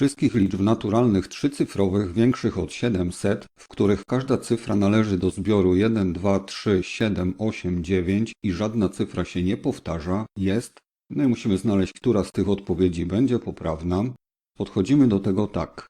Wszystkich liczb naturalnych trzycyfrowych większych od 700, w których każda cyfra należy do zbioru 1, 2, 3, 7, 8, 9 i żadna cyfra się nie powtarza, jest. No i musimy znaleźć, która z tych odpowiedzi będzie poprawna. Podchodzimy do tego tak.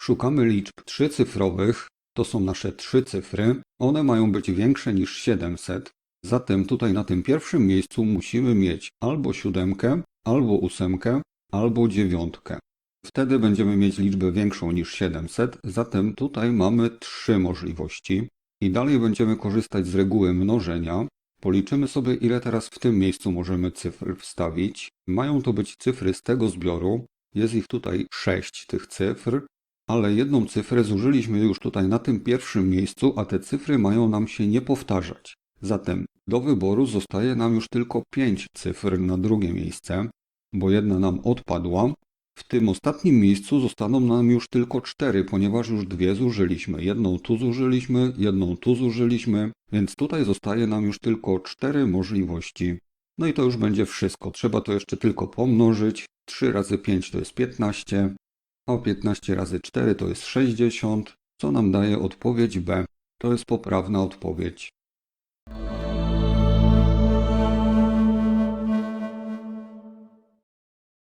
Szukamy liczb trzycyfrowych, to są nasze trzy cyfry. One mają być większe niż 700. Zatem tutaj na tym pierwszym miejscu musimy mieć albo siódemkę, albo ósemkę, albo dziewiątkę. Wtedy będziemy mieć liczbę większą niż 700, zatem tutaj mamy trzy możliwości. I dalej będziemy korzystać z reguły mnożenia. Policzymy sobie, ile teraz w tym miejscu możemy cyfr wstawić. Mają to być cyfry z tego zbioru. Jest ich tutaj sześć tych cyfr, ale jedną cyfrę zużyliśmy już tutaj na tym pierwszym miejscu, a te cyfry mają nam się nie powtarzać. Zatem do wyboru zostaje nam już tylko 5 cyfr na drugie miejsce, bo jedna nam odpadła. W tym ostatnim miejscu zostaną nam już tylko 4, ponieważ już dwie zużyliśmy. Jedną tu zużyliśmy, jedną tu zużyliśmy, więc tutaj zostaje nam już tylko 4 możliwości. No i to już będzie wszystko. Trzeba to jeszcze tylko pomnożyć. 3 razy 5 to jest 15, a 15 razy 4 to jest 60, co nam daje odpowiedź B. To jest poprawna odpowiedź.